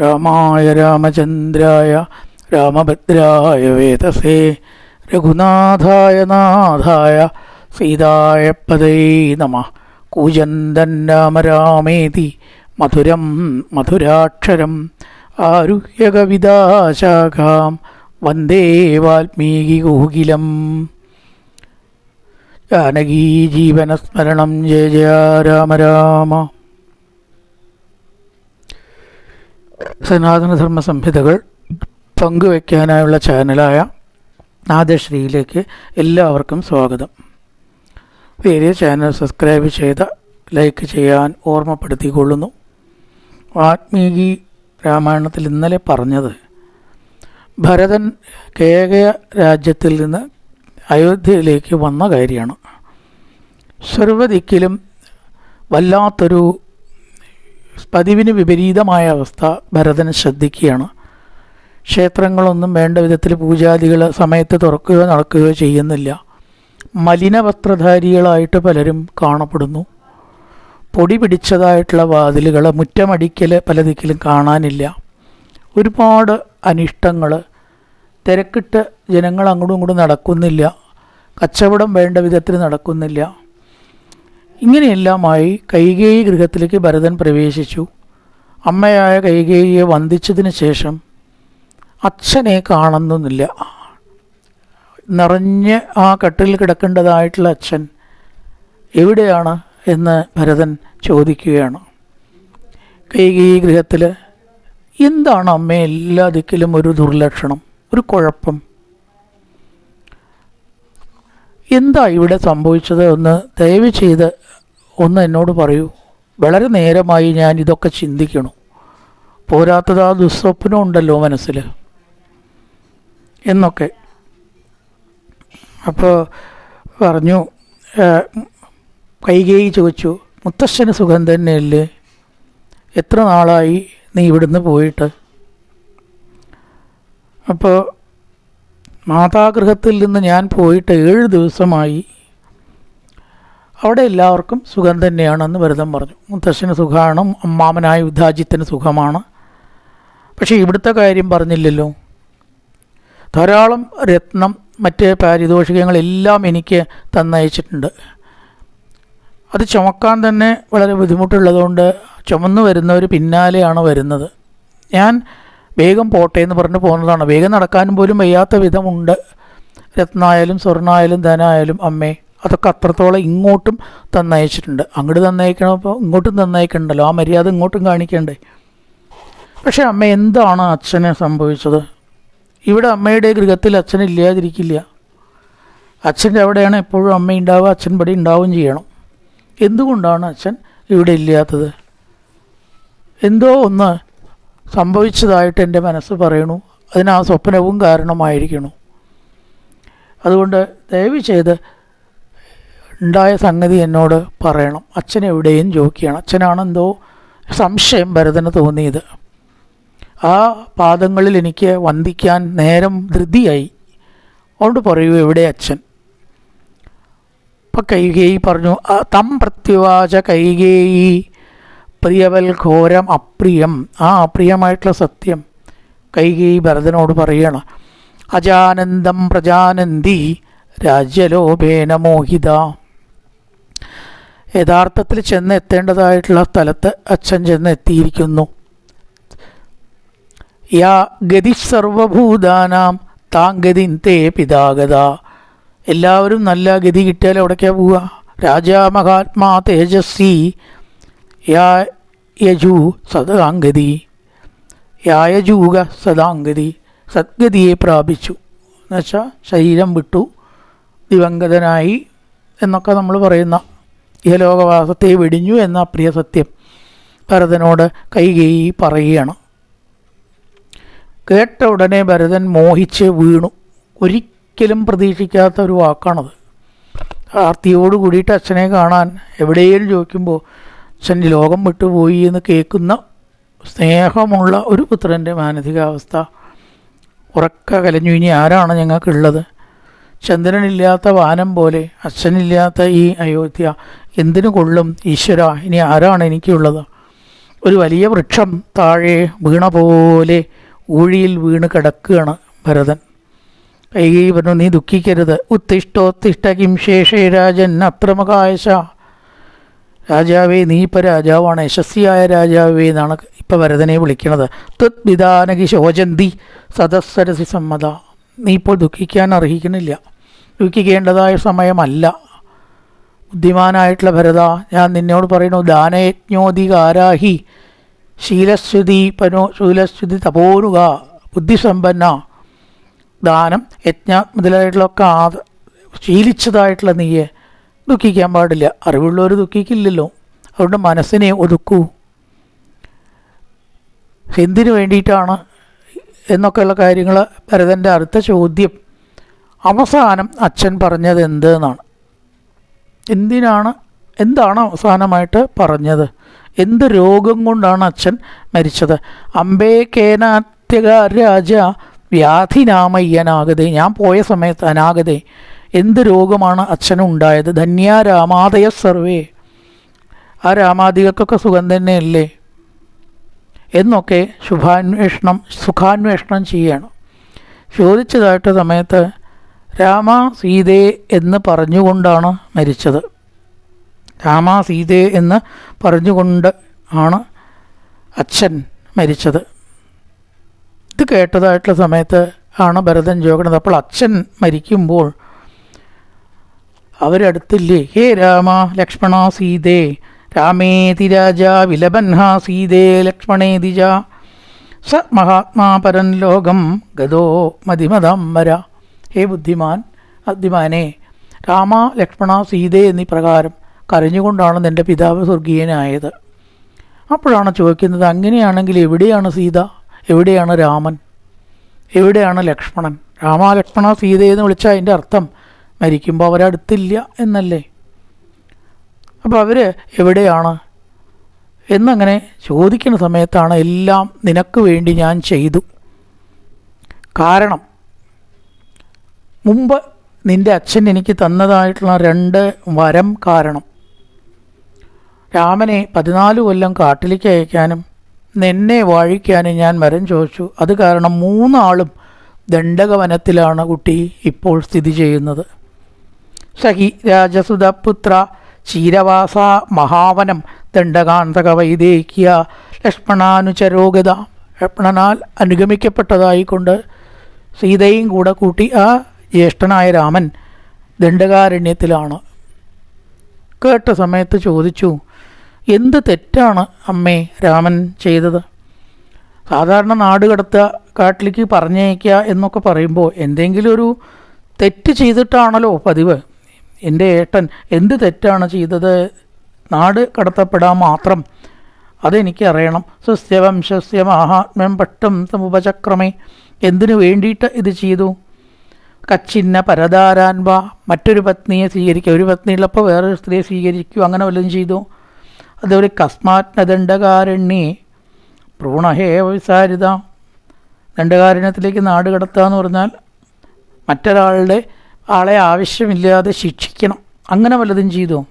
രാമായ രാമചന്ദ്രായ രാമഭദ്രായ വേദസേ രഘുനാഥായ നാഥായ സീതായ പദൈ നമ. കൂജന്തൻ രാമ രാമേതി മധുരം മധുരാക്ഷരം ആരുഹ്യ കവിതാശാഖാം വന്ദേ വാൽമീകി ഗോകിലം ജാനകീ ജീവനസ്മരണം ജയ ജയ രാമ രാമ. സനാതനധർമ്മ സംഹിതകൾ പങ്കുവയ്ക്കാനായുള്ള ചാനലായ നാദശ്രീയിലേക്ക് എല്ലാവർക്കും സ്വാഗതം. പേര് ചാനൽ സബ്സ്ക്രൈബ് ചെയ്ത ലൈക്ക് ചെയ്യാൻ ഓർമ്മപ്പെടുത്തിക്കൊള്ളുന്നു. വാത്മീകി രാമായണത്തിൽ ഇന്നലെ പറഞ്ഞത് ഭരതൻ കേകയ രാജ്യത്തിൽ നിന്ന് അയോധ്യയിലേക്ക് വന്ന കാര്യമാണ്. സർവദിക്കിലും വല്ലാത്തൊരു പതിവിന് വിപരീതമായ അവസ്ഥ ഭരതൻ ശ്രദ്ധിക്കുകയാണ്. ക്ഷേത്രങ്ങളൊന്നും വേണ്ട വിധത്തിൽ പൂജാദികൾ സമയത്ത് തുറക്കുകയോ നടക്കുകയോ ചെയ്യുന്നില്ല. മലിനവസ്ത്രധാരികളായിട്ട് പലരും കാണപ്പെടുന്നു. പൊടി പിടിച്ചതായിട്ടുള്ള വാതിലുകൾ മുറ്റമടിക്കൽ പല ദിക്കിലും കാണാനില്ല. ഒരുപാട് അനിഷ്ടങ്ങൾ തിരക്കിട്ട് ജനങ്ങൾ അങ്ങോട്ടും ഇങ്ങോട്ടും നടക്കുന്നില്ല. കച്ചവടം വേണ്ട വിധത്തിൽ നടക്കുന്നില്ല. ഇങ്ങനെയെല്ലാമായി കൈകേയി ഗൃഹത്തിലേക്ക് ഭരതൻ പ്രവേശിച്ചു. അമ്മയായ കൈകേയിയെ വന്ദിച്ചതിന് ശേഷം അച്ഛനെ കാണുന്നില്ല നിറഞ്ഞ് ആ കട്ടിൽ കിടക്കേണ്ടതായിട്ടുള്ള അച്ഛൻ എവിടെയാണ് എന്ന് ഭരതൻ ചോദിക്കുകയാണ്. കൈകേയി ഗൃഹത്തിൽ എന്താണ് അമ്മ എല്ലാ ദിക്കിലും ഒരു ദുർലക്ഷണം ഒരു കുഴപ്പം? എന്താ ഇവിടെ സംഭവിച്ചത് എന്ന് ദയവ് ചെയ്ത് ഒന്ന് എന്നോട് പറയൂ വളരെ നേരമായി ഞാൻ ഇതൊക്കെ ചിന്തിക്കണു. പോരാത്തത് ആ ദുസ്വപ്നം ഉണ്ടല്ലോ മനസ്സിൽ. എന്നൊക്കെ. അപ്പോൾ പറഞ്ഞു കൈകേയി ചോദിച്ചു മുത്തശ്ശന് സുഖം തന്നെയല്ലേ? എത്ര നാളായി നീ ഇവിടുന്ന് പോയിട്ട്? അപ്പോൾ മാതാഗൃഹത്തിൽ നിന്ന് ഞാൻ പോയിട്ട് ഏഴ് ദിവസമായി അവിടെ എല്ലാവർക്കും സുഖം തന്നെയാണെന്ന് ഭരതൻ പറഞ്ഞു. മുത്തശ്ശന് സുഖമാണ് അമ്മാമനായ യുദ്ധാജിത്തിന് സുഖമാണ്. പക്ഷേ ഇവിടുത്തെ കാര്യം പറഞ്ഞില്ലല്ലോ. ധാരാളം രത്നം മറ്റ് പാരിതോഷികങ്ങളെല്ലാം എനിക്ക് തന്നയച്ചിട്ടുണ്ട്. അത് ചുമക്കാൻ തന്നെ വളരെ ബുദ്ധിമുട്ടുള്ളതുകൊണ്ട് ചുമന്നു വരുന്നവർ പിന്നാലെയാണ് വരുന്നത്. ഞാൻ വേഗം പോട്ടെ എന്ന് പറഞ്ഞ് പോകുന്നതാണ് വേഗം നടക്കാനും പോലും വയ്യാത്ത വിധമുണ്ട്. രത്നായാലും സ്വർണമായാലും ധനമായാലും അമ്മേ. അതൊക്കെ അത്രത്തോളം ഇങ്ങോട്ടും തന്നയച്ചിട്ടുണ്ട്. അങ്ങോട്ട് തന്നയക്കണപ്പോൾ ഇങ്ങോട്ടും തന്നയക്കണ്ടല്ലോ. ആ മര്യാദ ഇങ്ങോട്ടും കാണിക്കണ്ടേ? പക്ഷേ അമ്മ എന്താണ് അച്ഛനെ സംഭവിച്ചത്? ഇവിടെ അമ്മയുടെ ഗൃഹത്തിൽ അച്ഛൻ ഇല്ലാതിരിക്കില്ല. അച്ഛന്റെ അവിടെയാണ് എപ്പോഴും അമ്മ ഉണ്ടാവുക അച്ഛൻ പടി ഉണ്ടാവുകയും ചെയ്യണം. എന്തുകൊണ്ടാണ് അച്ഛൻ ഇവിടെ ഇല്ലാത്തത്? എന്തോ ഒന്ന് സംഭവിച്ചതായിട്ട് എന്റെ മനസ്സ് പറയണു. അതിന് ആ സ്വപ്നവും കാരണമായിരിക്കണു. അതുകൊണ്ട് ദയവ് ചെയ്ത് ഉണ്ടായ സംഗതി എന്നോട് പറയണം. അച്ഛൻ എവിടെയും ചോദിക്കുകയാണ് അച്ഛനാണെന്തോ സംശയം ഭരതന് തോന്നിയത്. ആ പാദങ്ങളിൽ എനിക്ക് വന്ദിക്കാൻ നേരം ധൃതിയായി. അതുകൊണ്ട് പറയൂ എവിടെ അച്ഛൻ? ഇപ്പം കൈകേയി പറഞ്ഞു തം പ്രത്യുവാച കൈകേയി പ്രിയവൽ ഘോരം അപ്രിയം. ആ അപ്രിയമായിട്ടുള്ള സത്യം കൈകേയി ഭരതനോട് പറയണം. അജാനന്ദം പ്രജാനന്ദി രാജ്യലോഭേന മോഹിത. യഥാർത്ഥത്തിൽ ചെന്ന് എത്തേണ്ടതായിട്ടുള്ള സ്ഥലത്ത് അച്ഛൻ ചെന്ന് എത്തിയിരിക്കുന്നു യാ ഗതി സർവഭൂതാനാം താൻ ഗതി തേ പിതാഗത. എല്ലാവരും നല്ല ഗതി കിട്ടിയാൽ എവിടേക്കാ പോവുക? രാജാ മഹാത്മാ തേജസ്വി യാ യജു സദാംഗതി. യായജൂക സദാംഗതി. സദ്ഗതിയെ പ്രാപിച്ചു. എന്നുവെച്ചാൽ ശരീരം വിട്ടു. ദിവംഗതനായി എന്നൊക്കെ നമ്മൾ പറയുന്ന ഇഹലോകവാസത്തെ വെടിഞ്ഞു എന്ന പ്രിയ സത്യം ഭരതനോട് കൈകേയി പറയുകയാണ്. കേട്ട ഉടനെ ഭരതൻ മോഹിച്ച് വീണു. ഒരിക്കലും പ്രതീക്ഷിക്കാത്ത ഒരു വാക്കാണത്. ആർത്തിയോട് കൂടിയിട്ട് അച്ഛനെ കാണാൻ എവിടെയും ചോദിക്കുമ്പോൾ അച്ഛൻ ലോകം വിട്ടുപോയി എന്ന് കേൾക്കുന്ന സ്നേഹമുള്ള ഒരു പുത്രന്റെ മാനസികാവസ്ഥ ഉറക്ക കലഞ്ഞു. ഇനി ആരാണ് ഞങ്ങൾക്കുള്ളത്? ചന്ദ്രനില്ലാത്ത വാനം പോലെ അച്ഛനില്ലാത്ത ഈ അയോധ്യ എന്തിനു കൊള്ളും? ഈശ്വര ഇനി ആരാണ് എനിക്കുള്ളത്? ഒരു വലിയ വൃക്ഷം താഴെ വീണ പോലെ ഊഴിയിൽ വീണ് കിടക്കുകയാണ് ഭരതൻ. കൈകൈ പറഞ്ഞു നീ ദുഃഖിക്കരുത്. ഉത്തിഷ്ടോത്തിഷ്ട കിം ശേഷേ രാജൻ അത്രമകായശ. രാജാവേ നീ ഇപ്പോൾ രാജാവാണ്. യശസ്വിയായ രാജാവേ എന്നാണ് ഇപ്പം ഭരതനെ വിളിക്കുന്നത്. ത്വത് വിധാനകി ശോചന്തി സദസ്സരസി സമ്മത. നീ ഇപ്പോൾ ദുഃഖിക്കാൻ അർഹിക്കണില്ല ദുഃഖിക്കേണ്ടതായ സമയമല്ല. ബുദ്ധിമാനായിട്ടുള്ള ഭരത ഞാൻ നിന്നോട് പറയുന്നു ദാനയജ്ഞോധികാരാഹി ശീലശ്രുതി പനോ ശൂലശ്രുതി തപോരുക ബുദ്ധിസമ്പന്ന. ദാനം യജ്ഞ മുതലായിട്ടുള്ളൊക്കെ ആ ശീലിച്ചതായിട്ടുള്ള നീയെ ദുഃഖിക്കാൻ പാടില്ല. അറിവുള്ളവർ ദുഃഖിക്കില്ലല്ലോ. അതുകൊണ്ട് മനസ്സിനെ ഒതുക്കൂ. എന്തിനു വേണ്ടിയിട്ടാണ് എന്നൊക്കെയുള്ള കാര്യങ്ങൾ ഭരതന്റെ അടുത്ത ചോദ്യം. അവസാനം അച്ഛൻ പറഞ്ഞത് എന്ത് എന്നാണ് എന്തിനാണ്? എന്താണ് അവസാനമായിട്ട് പറഞ്ഞത്? എന്ത് രോഗം കൊണ്ടാണ് അച്ഛൻ മരിച്ചത്? അമ്പേ കേനാത്യക രാജ വ്യാധിനാമയ്യനാഗതേ ഞാൻ പോയ സമയത്ത് അനാഗതേ എന്ത് രോഗമാണ് അച്ഛനുണ്ടായത് ധന്യ രാമാദയ സർവേ. ആ രാമാദികൾക്കൊക്കെ സുഖം തന്നെയല്ലേ? എന്നൊക്കെ ശുഭാന്വേഷണം സുഖാന്വേഷണം ചെയ്യണം. ചോദിച്ചതായിട്ട് സമയത്ത് രാമ സീതേ എന്ന് പറഞ്ഞുകൊണ്ടാണ് മരിച്ചത്. രാമ സീതേ എന്ന് പറഞ്ഞുകൊണ്ട് ആണ് അച്ഛൻ മരിച്ചത്. ഇത് കേട്ടതായിട്ടുള്ള സമയത്ത് ആണ് ഭരതൻ ചോദിക്കുന്നത്. അപ്പോൾ അച്ഛൻ മരിക്കുമ്പോൾ അവരടുത്തില്ലേ ഹേ രാമ ലക്ഷ്മണ സീതേ രാമേതി രാജ വിലബൻഹ സീതേ ലക്ഷ്മണേതിജ സ മഹാത്മാ പരൻ ലോകം ഗതോ മതിമതംബര ഹേ ബുദ്ധിമാൻ ബുദ്ധിമാനെ രാമ ലക്ഷ്മണ സീതേ എന്നീ പ്രകാരം കരഞ്ഞുകൊണ്ടാണ് നിന്റെ പിതാവ് സ്വർഗീയനായത്. അപ്പോഴാണ് ചോദിക്കുന്നത് അങ്ങനെയാണെങ്കിൽ എവിടെയാണ് സീത? എവിടെയാണ് രാമൻ? എവിടെയാണ് ലക്ഷ്മണൻ? രാമ ലക്ഷ്മണ സീത എന്ന് വിളിച്ചാൽ അതിന്റെ അർത്ഥം മരിക്കുമ്പോൾ അവരടുത്തില്ല എന്നല്ലേ? അപ്പോൾ അവർ എവിടെയാണ്? എന്നങ്ങനെ ചോദിക്കുന്ന സമയത്താണ് എല്ലാം നിനക്ക് വേണ്ടി ഞാൻ ചെയ്തു. കാരണം മുമ്പ് നിന്റെ അച്ഛൻ എനിക്ക് തന്നതായിട്ടുള്ള രണ്ട് വരം കാരണം. രാമനെ പതിനാല് കൊല്ലം കാട്ടിലേക്ക് അയക്കാനും നിന്നെ വാഴിക്കാനും ഞാൻ വരം ചോദിച്ചു. അത് കാരണം മൂന്നാളും ദണ്ഡകവനത്തിലാണ് കുട്ടി ഇപ്പോൾ സ്ഥിതി ചെയ്യുന്നത്. സഹി രാജസുതപുത്ര ചീരവാസ മഹാവനം ദണ്ഡകാന്തക വൈദേഹിക്കുക ലക്ഷ്മണാനുചരോഗത. ലക്ഷ്മണനാൽ അനുഗമിക്കപ്പെട്ടതായിക്കൊണ്ട് സീതയും കൂടെ കൂട്ടി ആ ജ്യേഷ്ഠനായ രാമൻ ദണ്ഡകാരണ്യത്തിലാണ്. കേട്ട സമയത്ത് ചോദിച്ചു എന്ത് തെറ്റാണ് അമ്മേ രാമൻ ചെയ്തത്? സാധാരണ നാട് കടത്തുക കാട്ടിലേക്ക് പറഞ്ഞയക്കുക എന്നൊക്കെ പറയുമ്പോൾ എന്തെങ്കിലും ഒരു തെറ്റ് ചെയ്തിട്ടാണല്ലോ പതിവ്. എന്റെ ഏട്ടൻ എന്ത് തെറ്റാണ് ചെയ്തത്? നാട് കടത്തപ്പെടാൻ മാത്രം. അതെനിക്ക് അറിയണം സസ്യവംശസ്യ മഹാത്മ്യം പട്ടം സമുപചക്രമേ. എന്തിനു വേണ്ടിയിട്ട് ഇത് ചെയ്തു? കച്ചിന്ന പരതാരാൻവ മറ്റൊരു പത്നിയെ സ്വീകരിക്കുക ഒരു പത്നിയുള്ളപ്പോൾ വേറൊരു സ്ത്രീയെ സ്വീകരിക്കുക അങ്ങനെ വല്ലതും ചെയ്തു. അതുപോലെ കസ്മാത്നദണ്ഡകാരണ്യേ ഭ്രൂണഹേ വിസാരിത. ദണ്ഡകാരണ്യത്തിലേക്ക് നാട് കടത്തുക എന്ന് പറഞ്ഞാൽ മറ്റൊരാളുടെ ആളെ ആവശ്യമില്ലാതെ ശിക്ഷിക്കണം. അങ്ങനെ വല്ലതും ചെയ്തു.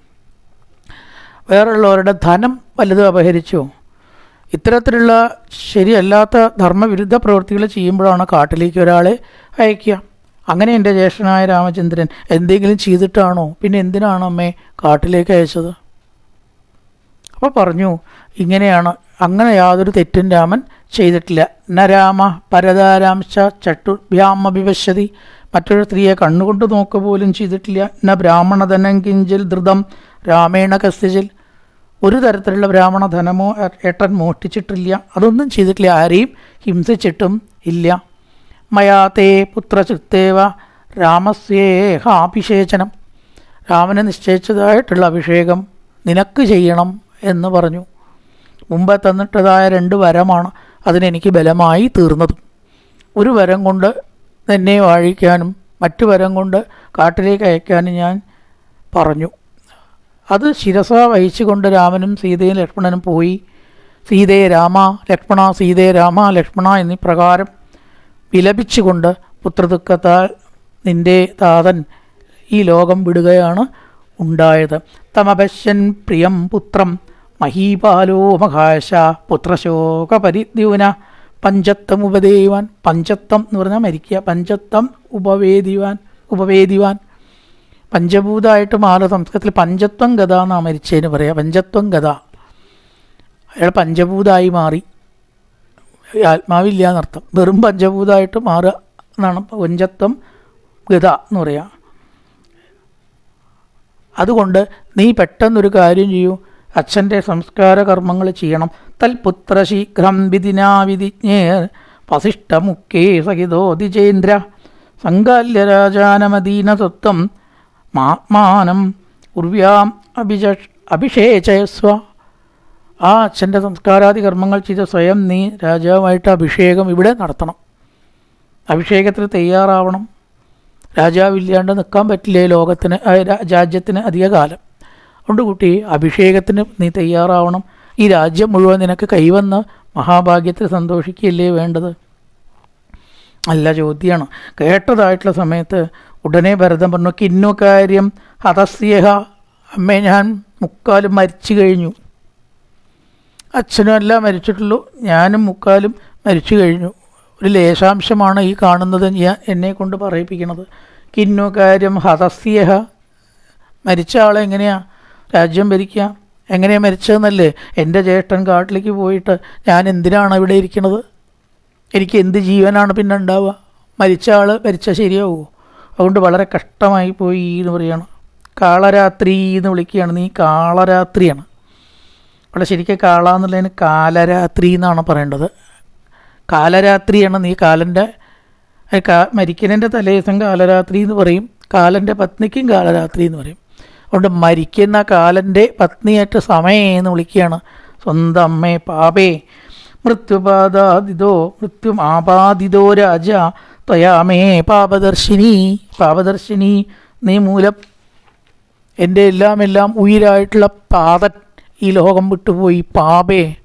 വേറുള്ളവരുടെ ധനം വല്ലതും അപഹരിച്ചു. ഇത്തരത്തിലുള്ള ശരിയല്ലാത്ത ധർമ്മവിരുദ്ധ പ്രവൃത്തികൾ ചെയ്യുമ്പോഴാണ് കാട്ടിലേക്ക് ഒരാളെ അയക്കുക. അങ്ങനെ എന്റെ ജ്യേഷ്ഠനായ രാമചന്ദ്രൻ എന്തെങ്കിലും ചെയ്തിട്ടാണോ? പിന്നെ എന്തിനാണ് അമ്മേ കാട്ടിലേക്ക് അയച്ചത്? അപ്പോൾ പറഞ്ഞു ഇങ്ങനെയാണ് അങ്ങനെ യാതൊരു തെറ്റും രാമൻ ചെയ്തിട്ടില്ല. ന രാമ പരതാരാംശ വിവശതി മറ്റൊരു സ്ത്രീയെ കണ്ണുകൊണ്ട് നോക്കുക പോലും ചെയ്തിട്ടില്ല. ന ബ്രാഹ്മണധനം കിഞ്ചിൽ ധൃതം രാമേണ കസ്തിജിൽ. ഒരു തരത്തിലുള്ള ബ്രാഹ്മണധനമോ ഏട്ടൻ മോഷ്ടിച്ചിട്ടില്ല. അതൊന്നും ചെയ്തിട്ടില്ല. ആരെയും ഹിംസിച്ചിട്ടും ഇല്ല. മയാത്തേ പുത്രചിത്തേവ രാമസ്യേഹാഭിഷേചനം. രാമന് നിശ്ചയിച്ചതായിട്ടുള്ള അഭിഷേകം നിനക്ക് ചെയ്യണം എന്ന് പറഞ്ഞു. മുമ്പ് തന്നിട്ടതായ രണ്ട് വരമാണ് അതിനെനിക്ക് ബലമായി തീർന്നതും. ഒരു വരം കൊണ്ട് എന്നെ വാഴിക്കാനും മറ്റു വരം കൊണ്ട് കാട്ടിലേക്ക് അയക്കാനും ഞാൻ പറഞ്ഞു. അത് ശിരസ വഹിച്ചുകൊണ്ട് രാമനും സീതയും ലക്ഷ്മണനും പോയി. സീതേ രാമ ലക്ഷ്മണ സീതേ രാമ ലക്ഷ്മണ എന്നീ പ്രകാരം വിലപിച്ചുകൊണ്ട് പുത്രദുഃഖത്താൽ നിന്റെ താതൻ ഈ ലോകം വിടുകയാണ് ഉണ്ടായത്. തമപശ്യൻ പ്രിയം പുത്രം മഹീപാലോ മഹാശ പുത്രശോക പരിദ്യൂന പഞ്ചത്തം ഉപദേവാൻ പഞ്ചത്തം എന്ന് പറഞ്ഞാൽ മരിക്കുക. പഞ്ചത്തം ഉപവേദിവാൻ ഉപവേദിവാൻ പഞ്ചഭൂതമായിട്ട് മാറുക സംസ്കൃതത്തിൽ പഞ്ചത്വം ഗത എന്നാണ് മരിച്ചതിന് പറയുക പഞ്ചത്വം ഗത അയാൾ പഞ്ചഭൂതമായി മാറി. ആത്മാവില്ല എന്നർത്ഥം. വെറും പഞ്ചഭൂതമായിട്ട് മാറുക എന്നാണ് പഞ്ചത്വം ഗത എന്ന് പറയുക അതുകൊണ്ട് നീ പെട്ടെന്നൊരു കാര്യം ചെയ്യൂ. അച്ഛന്റെ സംസ്കാര കർമ്മങ്ങൾ ചെയ്യണം. തൽപുത്ര ശീഘ്രം വിധിനാവിധിജ്ഞേ വസിഷ്ഠമുക്കേ സഹിതോ ദിജേന്ദ്ര സങ്കാല്യരാജാനമദീന തത്വം മാത്മാനം ഉർവ്യാം അഭിജ അഭിഷേചയസ്വ. ആ അച്ഛന്റെ സംസ്കാരാദി കർമ്മങ്ങൾ ചെയ്ത സ്വയം നീ രാജാവായിട്ട് അഭിഷേകം ഇവിടെ നടത്തണം. അഭിഷേകത്തിന് തയ്യാറാവണം. രാജാവില്ലാണ്ട് നിൽക്കാൻ പറ്റില്ലേ ലോകത്തിന് രാജ്യത്തിന് അധിക കാലം അതുകൊണ്ട് കുട്ടി അഭിഷേകത്തിന് നീ തയ്യാറാവണം. ഈ രാജ്യം മുഴുവൻ നിനക്ക് കൈവന്ന് മഹാഭാഗ്യത്തിൽ സന്തോഷിക്കുകയല്ലേ വേണ്ടത്? അല്ല ചോദ്യമാണ് കേട്ടതായിട്ടുള്ള സമയത്ത് ഉടനെ ഭരതം പറഞ്ഞു കിന്നു കാര്യം ഹതസ്യഹ. അമ്മേ ഞാൻ മുക്കാലും മരിച്ചു കഴിഞ്ഞു. അച്ഛനും എല്ലാം മരിച്ചിട്ടുള്ളൂ. ഞാനും മുക്കാലും മരിച്ചു കഴിഞ്ഞു. ഒരു ലേശാംശമാണ് ഈ കാണുന്നത് ഞാൻ എന്നെ കൊണ്ട് പറയിപ്പിക്കുന്നത്. കിന്നു കാര്യം ഹതസ്ഥിയഹ. മരിച്ച ആളെ എങ്ങനെയാ? രാജ്യം ഭരിക്കുക. എങ്ങനെയാണ് മരിച്ചതെന്നല്ലേ എന്റെ ജ്യേഷ്ഠൻ കാട്ടിലേക്ക് പോയിട്ട് ഞാൻ എന്തിനാണ് ഇവിടെ ഇരിക്കുന്നത്? എനിക്ക് എന്ത് ജീവനാണ് പിന്നെ ഉണ്ടാവുക? മരിച്ച ആൾ മരിച്ചാൽ ശരിയാവുമോ അതുകൊണ്ട് വളരെ കഷ്ടമായി പോയി എന്ന് പറയുകയാണ് കാളരാത്രി എന്ന് വിളിക്കുകയാണ്. നീ കാളരാത്രിയാണ്. അവിടെ ശരിക്കും കാള എന്നുള്ളതിന് കാലരാത്രി എന്നാണ് പറയേണ്ടത്? കാലരാത്രിയാണ് നീ കാലന്റെ മരിക്കുന്നതിന്റെ തലേദിവസം കാലരാത്രി എന്ന് പറയും കാലന്റെ പത്നിക്കും കാലരാത്രി എന്ന് പറയും. അതുകൊണ്ട് മരിക്കുന്ന കാലന്റെ പത്നിയായിട്ട് സമയേ എന്ന് വിളിക്കുകയാണ്. സ്വന്തം അമ്മേ പാപേ മൃത്യുപാദാദിതോ മൃത്യു ആപാദിതോ രാജ ത്വയാമേ പാപദർശിനി പാപദർശിനി നീ മൂലം എന്റെ എല്ലാം എല്ലാം ഉയിരായിട്ടുള്ള പാതൻ ഈ ലോകം വിട്ടുപോയി. പാപേ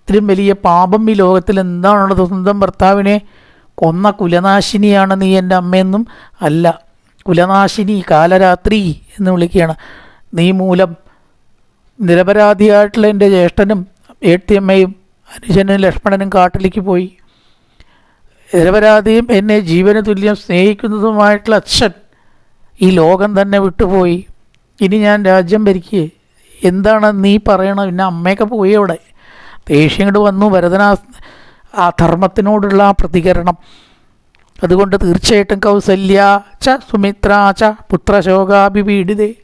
ഇത്രയും വലിയ പാപം ഈ ലോകത്തിൽ എന്താണുള്ളത്? സ്വന്തം ഭർത്താവിനെ കൊന്ന കുലനാശിനിയാണ് നീ എന്റെ അമ്മയെന്നും അല്ല കുലനാശിനി കാലരാത്രി എന്ന് വിളിക്കുകയാണ്. നീ മൂലം നിരപരാധിയായിട്ടുള്ള എന്റെ ജ്യേഷ്ഠനും ഏട്ടിയമ്മയും അനുജനും ലക്ഷ്മണനും കാട്ടിലേക്ക് പോയി. നിരപരാധിയും എന്നെ ജീവന തുല്യം സ്നേഹിക്കുന്നതുമായിട്ടുള്ള അച്ഛൻ ഈ ലോകം തന്നെ വിട്ടുപോയി. ഇനി ഞാൻ രാജ്യം ഭരിക്കേ. എന്താണ് നീ പറയണത്? പിന്നെ അമ്മയൊക്കെ പോയി അവിടെ. ദേഷ്യം ഇങ്ങോട്ട് വന്നു. ഭരതനാ ആ ധർമ്മത്തിനോടുള്ള ആ പ്രതികരണം. അതുകൊണ്ട് തീർച്ചയായിട്ടും കൗസല്യ ച സുമിത്ര ച പുത്രശോകാഭിപീഡിതേ.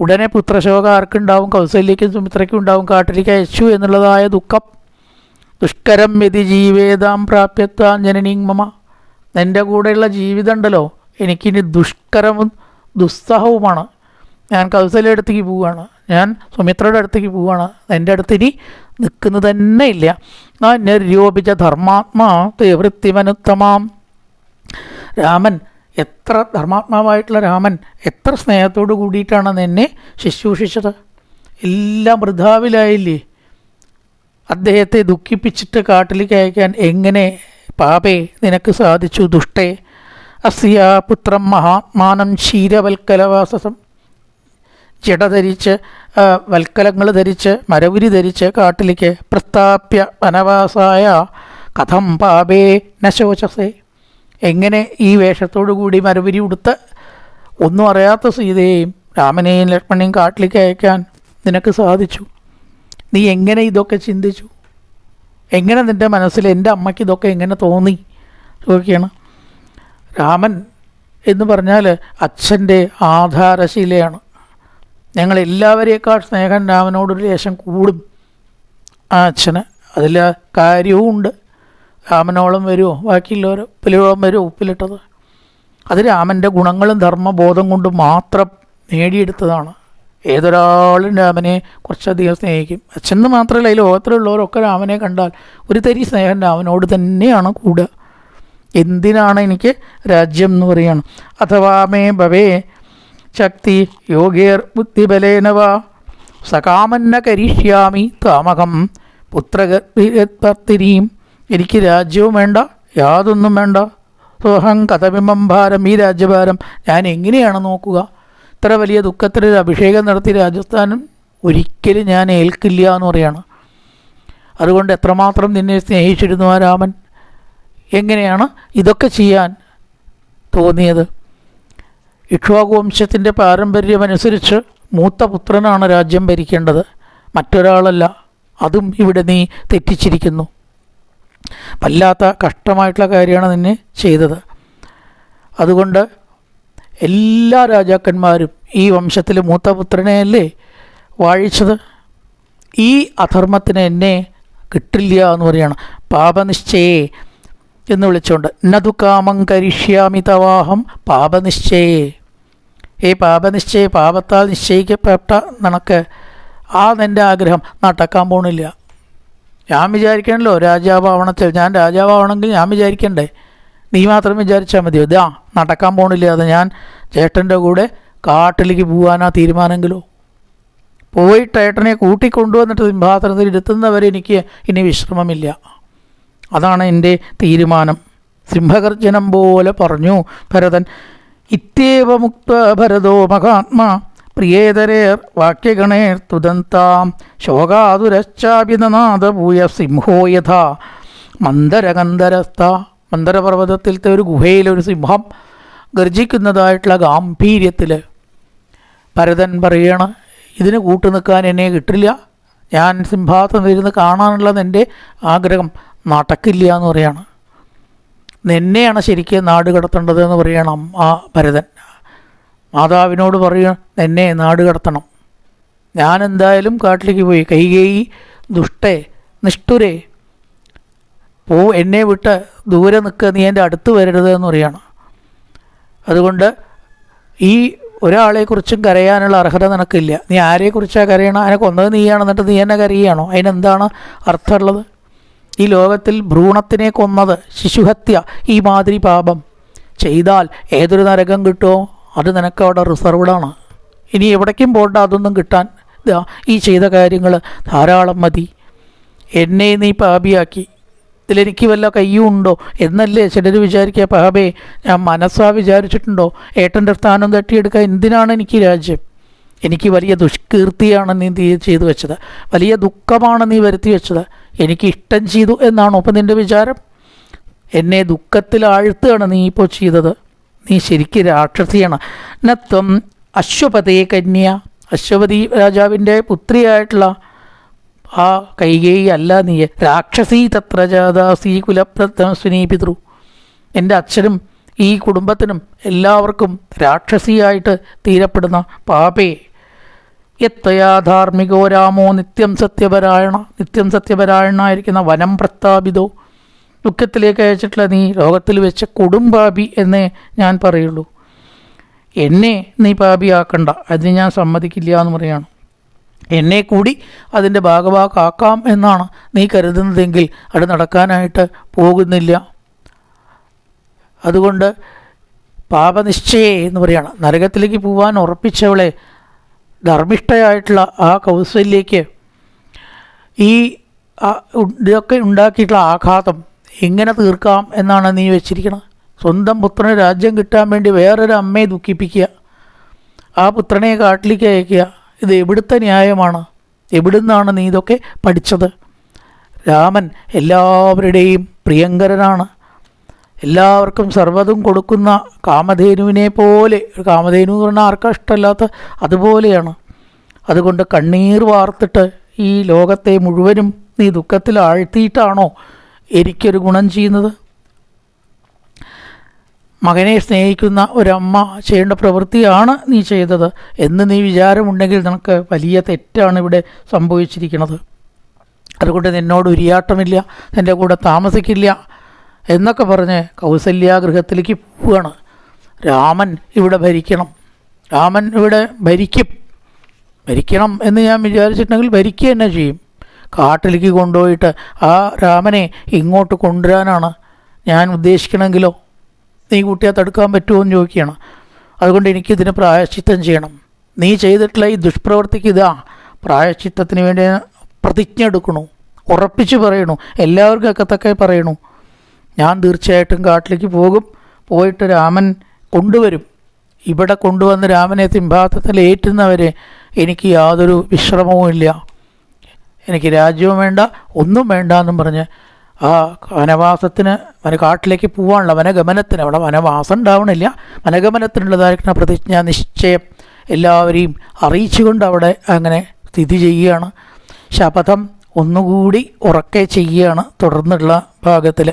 ഉടനെ പുത്രശോക ആർക്കുണ്ടാവും? കൗസല്യക്കും സുമിത്രയ്ക്കും ഉണ്ടാവും. കാട്ടിലേക്ക് അയച്ചു എന്നുള്ളതായ ദുഃഖം. ദുഷ്കരം വ്യതി ജീവേതാം പ്രാപ്യത്വ ജനനീം മമ. എന്റെ കൂടെയുള്ള ജീവിതം ഉണ്ടല്ലോ. എനിക്കിനി ദുഷ്കരവും ദുസ്സഹവുമാണ്. ഞാൻ കൗസല്യ അടുത്തേക്ക് പോവുകയാണ്. ഞാൻ സുമിത്രയുടെ അടുത്തേക്ക് പോവുകയാണ്. എന്റെ അടുത്ത് ഇനി നിൽക്കുന്നത് തന്നെ ഇല്ല. നിര്യോപിച്ച ധർമാത്മാ തീവൃത്തിമനുത്തമാം. രാമൻ എത്ര ധർമാത്മാവായിട്ടുള്ള രാമൻ എത്ര സ്നേഹത്തോട് കൂടിയിട്ടാണ് എന്നെ ശുശ്രൂഷിച്ചത്? എല്ലാം വൃഥാവിലായില്ലേ? അദ്ദേഹത്തെ ദുഃഖിപ്പിച്ചിട്ട് കാട്ടിലേക്ക് അയക്കാൻ എങ്ങനെ? പാപേ നിനക്ക് സാധിച്ചു ദുഷ്ടേ. അസിയാ പുത്രം മഹാത്മാനം ക്ഷീരവൽക്കലവാസസം ജട ധരിച്ച് വൽക്കലങ്ങൾ ധരിച്ച് മരവുരി ധരിച്ച് കാട്ടിലേക്ക് പ്രസ്താപ്യ വനവാസായ കഥം പാപേ നശോചസേ എങ്ങനെ ഈ വേഷത്തോടുകൂടി മരവുരി ഉടുത്ത് ഒന്നും അറിയാത്ത സീതയെയും രാമനെയും ലക്ഷ്മണനെയും കാട്ടിലേക്ക് അയക്കാൻ നിനക്ക് സാധിച്ചു? നീ എങ്ങനെ ഇതൊക്കെ ചിന്തിച്ചു? എങ്ങനെ നിന്റെ മനസ്സിൽ എന്റെ അമ്മയ്ക്ക് ഇതൊക്കെ എങ്ങനെ തോന്നി? ചോദിക്കുകയാണ്. രാമൻ എന്ന് പറഞ്ഞാൽ അച്ഛന്റെ ആധാരശീലയാണ്. ഞങ്ങൾ സ്നേഹൻ സ്നേഹം രാമനോടൊരു ലേശം കൂടും. ആ അച്ഛന് അതിൽ കാര്യവും ഉണ്ട് രാമനോളം വരുമോ ബാക്കിയുള്ളവർ ഉപ്പിലോളം വരുമോ ഉപ്പിലിട്ടത്. അത് രാമന്റെ ഗുണങ്ങളും ധർമ്മബോധം കൊണ്ട് മാത്രം നേടിയെടുത്തതാണ്. ഏതൊരാളും രാമനെ കുറച്ചധികം സ്നേഹിക്കും. അച്ഛന് മാത്രമല്ല ഈ ലോകത്തിലുള്ളവരൊക്കെ രാമനെ കണ്ടാൽ ഒരു തരി സ്നേഹം രാമനോട് തന്നെയാണ് കൂടുക. എന്തിനാണ് എനിക്ക് രാജ്യം എന്ന് പറയുകയാണ് അഥവാ മേ ഭവേ ശക്തി യോഗേർ ബുദ്ധിബലേന വാ. സകാമന്ന കരിഷ്യാമി താമകം പുത്രഗർത്തിരിയും എനിക്ക് രാജ്യവും വേണ്ട യാതൊന്നും വേണ്ട. സ്വഹം കഥബിംബം ഭാരം ഈ രാജ്യഭാരം ഞാൻ എങ്ങനെയാണ് നോക്കുക? ഇത്ര വലിയ ദുഃഖത്തിലൊരു അഭിഷേകം നടത്തി രാജസ്ഥാനും ഒരിക്കലും ഞാൻ ഏൽക്കില്ല എന്ന് പറയാണ്. അതുകൊണ്ട് എത്രമാത്രം നിന്നെ സ്നേഹിച്ചിരുന്നു ആ രാമൻ? എങ്ങനെയാണ് ഇതൊക്കെ ചെയ്യാൻ തോന്നിയത്? ഇക്ഷ്വാകു വംശത്തിന്റെ പാരമ്പര്യമനുസരിച്ച് മൂത്ത പുത്രനാണ് രാജ്യം ഭരിക്കേണ്ടത്. മറ്റൊരാളല്ല. അതും ഇവിടെ നീ തെറ്റിച്ചിരിക്കുന്നു. വല്ലാത്ത കഷ്ടമായിട്ടുള്ള കാര്യമാണ് നിന്നെ ചെയ്തത്. അതുകൊണ്ട് എല്ലാ രാജാക്കന്മാരും ഈ വംശത്തിലെ മൂത്ത പുത്രനെയല്ലേ വാഴിച്ചത്? ഈ അധർമ്മത്തിന് എന്നെ കിട്ടില്ല എന്ന് പറയണം. പാപനിശ്ചയേ എന്ന് വിളിച്ചുകൊണ്ട് നതു കാമം കരിഷ്യാമി തവാഹം പാപനിശ്ചയേ. ഈ പാപനിശ്ചയ പാപത്താൽ നിശ്ചയിക്കപ്പെട്ട നിനക്ക് ആ നിന്റെ ആഗ്രഹം നടക്കാൻ പോണില്ല. ഞാൻ വിചാരിക്കണല്ലോ രാജാവാവണത്തിൽ ഞാൻ രാജാവാവണമെങ്കിൽ ഞാൻ വിചാരിക്കണ്ടേ. നീ മാത്രം വിചാരിച്ചാൽ മതിയോ? ഇതാ നടക്കാൻ പോണില്ല അത് ഞാൻ ചേട്ടന്റെ കൂടെ കാട്ടിലേക്ക് പോകാനാ തീരുമാനമെങ്കിലോ. പോയിട്ട് ഏട്ടനെ കൂട്ടിക്കൊണ്ടുവന്നിട്ട് സിംഹാസനത്തിൽ ഇരുത്തുന്നവരെ എനിക്ക് ഇനി വിശ്രമമില്ല. അതാണ് എന്റെ തീരുമാനം. സിംഹഗർജനം പോലെ പറഞ്ഞു ഭരതൻ ഇത്യേവമുക്ത ഭരതോ മഹാത്മാ പ്രിയേതരേർ വാക്യഗണേർ തുദന്താം ശോകാതുരശ്ചാപിതനാഥഭൂയ സിംഹോ യഥാ മന്ദരഗന്ധരസ്ഥ. മന്ദരപർവതത്തിലത്തെ ഒരു ഗുഹയിലൊരു സിംഹം ഗർജിക്കുന്നതായിട്ടുള്ള ഗാംഭീര്യത്തിൽ ഭരതൻ പറയണ ഇതിന് കൂട്ടു നിൽക്കാൻ എന്നെ കിട്ടില്ല. ഞാൻ സിംഹാസനത്തിരുന്ന് കാണാനുള്ളത് എന്റെ ആഗ്രഹം. നടക്കില്ല എന്ന് പറയാണ്. നിന്നെയാണ് ശരിക്കും നാട് കടത്തേണ്ടത് എന്ന് പറയണം ആ ഭരതൻ. മാതാവിനോട് പറയുക നിന്നെ നാട് കടത്തണം. ഞാൻ എന്തായാലും കാട്ടിലേക്ക് പോയി. കൈകേയി ദുഷ്ടേ നിഷ്ഠുരേ പോ എന്നെ വിട്ട് ദൂരെ നിൽക്കുക നീ എന്റെ അടുത്ത് വരരുത് എന്ന് പറയാണ്. അതുകൊണ്ട് ഈ ഒരാളെക്കുറിച്ചും കരയാനുള്ള അർഹത നിനക്കില്ല. നീ ആരെക്കുറിച്ചാണ് കരയണം? അതിനെ കൊന്നത് നീയാണ്? എന്നിട്ട് നീ എന്നെ കരയുകയാണോ? അതിനെന്താണ് അർത്ഥമുള്ളത്? ഈ ലോകത്തിൽ ഭ്രൂണത്തിനെ കൊന്നത് ശിശുഹത്യ ഈ മാതിരി പാപം. ചെയ്താൽ ഏതൊരു നരകം കിട്ടുമോ അത് നിനക്ക് അവിടെ റിസർവ്ഡാണ് ഇനി എവിടേക്കും പോകണ്ട അതൊന്നും കിട്ടാൻ. ഇതാ ഈ ചെയ്ത കാര്യങ്ങൾ ധാരാളം മതി. എന്നെ നീ പാപിയാക്കി. ഇതിലെനിക്ക് വല്ല കയ്യും ഉണ്ടോ? എന്നല്ലേ ചിലർ വിചാരിക്കുക പാപേ ഞാൻ മനസ്സാ വിചാരിച്ചിട്ടുണ്ടോ? ഏട്ടന്റെ സ്ഥാനം തട്ടിയെടുക്കാൻ എന്തിനാണ് എനിക്ക് രാജ്യം? എനിക്ക് വലിയ ദുഷ്കീർത്തിയാണ് നീ ചെയ്തു വെച്ചത്. വലിയ ദുഃഖമാണ് നീ വരുത്തി വെച്ചത്. എനിക്ക് ഇഷ്ടം ചെയ്തു എന്നാണോ അപ്പം നിന്റെ വിചാരം? എന്നെ ദുഃഖത്തിൽ ആഴ്ത്തുകയാണ് നീ ഇപ്പോൾ ചെയ്തത്. നീ ശരിക്കും രാക്ഷസിയാണ്. നത്വം അശ്വപതേ കന്യ. അശ്വപതി രാജാവിന്റെ പുത്രിയായിട്ടുള്ള ആ കൈകേയി അല്ല നീ. രാക്ഷസി തത്ര ജാതാസീ കുലപ്രസ്വിനി പിതൃ. എന്റെ അച്ഛനും ഈ കുടുംബത്തിനും എല്ലാവർക്കും രാക്ഷസിയായിട്ട് തീരപ്പെടുന്ന പാപേ. യത്തയാ ധാർമ്മികോ രാമോ നിത്യം സത്യപരായണ നിത്യം സത്യപരായണായിരിക്കുന്ന വനം പ്രസ്താപിതോ ദുഃഖത്തിലേക്ക് അയച്ചിട്ടുള്ള നീ ലോകത്തിൽ വെച്ച കൊടുംപാപി എന്നേ ഞാൻ പറയുള്ളൂ. എന്നെ നീ പാപിയാക്കണ്ട അതിന് ഞാൻ സമ്മതിക്കില്ല എന്ന് പറയാണ്. എന്നെ കൂടി അതിന്റെ ഭാഗഭാക്കാക്കാം എന്നാണ് നീ കരുതുന്നതെങ്കിൽ അത് നടക്കാനായിട്ട് പോകുന്നില്ല. അതുകൊണ്ട് പാപനിശ്ചയെ എന്ന് പറയുകയാണ് നരകത്തിലേക്ക് പോകാൻ ഉറപ്പിച്ചവളെ ധർമ്മിഷ്ഠയായിട്ടുള്ള ആ കൗസല്യയ്ക്ക് ഈ ഇതൊക്കെ ഉണ്ടാക്കിയിട്ടുള്ള ആഘാതം എങ്ങനെ തീർക്കാം എന്നാണ് നീ വെച്ചിരിക്കുന്നത് സ്വന്തം പുത്രന് രാജ്യം കിട്ടാൻ വേണ്ടി വേറൊരു അമ്മയെ ദുഃഖിപ്പിക്കുക ആ പുത്രനെ കാട്ടിലേക്ക് അയക്കുക ഇത് എവിടുത്തെ ന്യായമാണ്? എവിടുന്നാണ് നീ ഇതൊക്കെ പഠിച്ചത്? രാമൻ എല്ലാവരുടെയും പ്രിയങ്കരനാണ്. എല്ലാവർക്കും സർവതും കൊടുക്കുന്ന കാമധേനുവിനെ പോലെ. ഒരു കാമധേനു എന്ന് പറഞ്ഞാൽ ആർക്കാ ഇഷ്ടമല്ലാത്ത അതുപോലെയാണ്. അതുകൊണ്ട് കണ്ണീർ വാർത്തിട്ട് ഈ ലോകത്തെ മുഴുവനും നീ ദുഃഖത്തിൽ ആഴ്ത്തിയിട്ടാണോ എനിക്കൊരു ഗുണം ചെയ്യുന്നത്? മകനെ സ്നേഹിക്കുന്ന ഒരമ്മ ചെയ്യേണ്ട പ്രവൃത്തിയാണ് നീ ചെയ്തത് എന്ന് നീ വിചാരമുണ്ടെങ്കിൽ നിനക്ക് വലിയ തെറ്റാണ് ഇവിടെ സംഭവിച്ചിരിക്കുന്നത്. അതുകൊണ്ട് നിന്നോട് ഉരിയാട്ടമില്ല നിന്റെ കൂടെ താമസിക്കില്ല എന്നൊക്കെ പറഞ്ഞ് കൗസല്യാഗൃഹത്തിലേക്ക് പോവുകയാണ്. രാമൻ ഇവിടെ ഭരിക്കണം. രാമൻ ഇവിടെ ഭരിക്കും. ഭരിക്കണം എന്ന് ഞാൻ വിചാരിച്ചിട്ടുണ്ടെങ്കിൽ ഭരിക്കുക തന്നെ ചെയ്യും. കാട്ടിലേക്ക് കൊണ്ടുപോയിട്ട് ആ രാമനെ ഇങ്ങോട്ട് കൊണ്ടുവരാനാണ് ഞാൻ ഉദ്ദേശിക്കണമെങ്കിലോ നീ കുട്ടിയെ തടുക്കാൻ പറ്റുമോ എന്ന് ചോദിക്കുകയാണ്. അതുകൊണ്ട് എനിക്കിതിന് പ്രായശ്ചിത്തം ചെയ്യണം. നീ ചെയ്തിട്ടുള്ള ഈ ദുഷ്പ്രവൃത്തിക്ക് ഇതാ. പ്രായശ്ചിത്തത്തിന് വേണ്ടി പ്രതിജ്ഞ എടുക്കണു. ഉറപ്പിച്ച് പറയണു. എല്ലാവർക്കും അക്കത്തൊക്കെ പറയണു. ഞാൻ തീർച്ചയായിട്ടും കാട്ടിലേക്ക് പോകും. പോയിട്ട് രാമൻ കൊണ്ടുവരും. ഇവിടെ കൊണ്ടുവന്ന് രാമനെ സിംഹാസനത്തിൽ ഏറ്റുന്നവരെ എനിക്ക് യാതൊരു വിശ്രമവും ഇല്ല. എനിക്ക് രാജ്യവും വേണ്ട ഒന്നും വേണ്ട എന്നും പറഞ്ഞ് ആ വനവാസത്തിന് വന കാട്ടിലേക്ക് പോകാനുള്ള വനഗമനത്തിന് അവിടെ വനവാസം ഉണ്ടാവണില്ല. വനഗമനത്തിനുള്ളതായിരിക്കുന്ന പ്രതിജ്ഞ നിശ്ചയം എല്ലാവരെയും അറിയിച്ചുകൊണ്ട് അവിടെ അങ്ങനെ സ്ഥിതി ചെയ്യുകയാണ്. ശപഥം ഒന്നുകൂടി ഉറക്കെ ചെയ്യുകയാണ് തുടർന്നുള്ള ഭാഗത്തിൽ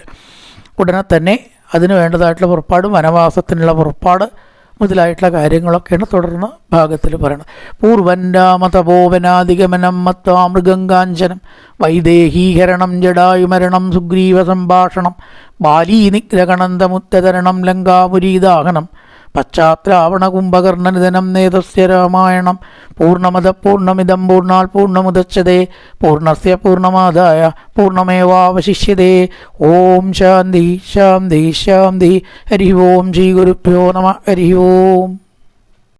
ഉടനെ തന്നെ അതിന് വേണ്ടതായിട്ടുള്ള പുറപ്പാട് വനവാസത്തിനുള്ള പുറപ്പാട് മുതലായിട്ടുള്ള കാര്യങ്ങളൊക്കെയാണ് തുടർന്ന് ഭാഗത്തിൽ പറയുന്നത് പൂർവന്റാമതപോവനാധിഗമനം മത്വാ മൃഗങ്കാഞ്ചനം വൈദേഹീകരണം ജടായുമരണം സുഗ്രീവ സംഭാഷണം ബാലീ നിഗ്രഹണന്തമുത്തതരണം ലങ്കാപുരീദാഹനം പശ്ചാത്രാവണ കുംഭകർണനിധനം നേതസ്യ രാമായണം. പൂർണമത പൂർണമിതം പൂർണാൽ പൂർണമുദച്യതേ പൂർണസ്യ പൂർണമാദായ പൂർണമേവാവശിഷ്യതേ ഓം ശാന്തി ശാന്തി ശാന്തി. ഹരി ഓം ശ്രീ ഗുരുഭ്യോ നമ. ഹരി ഓം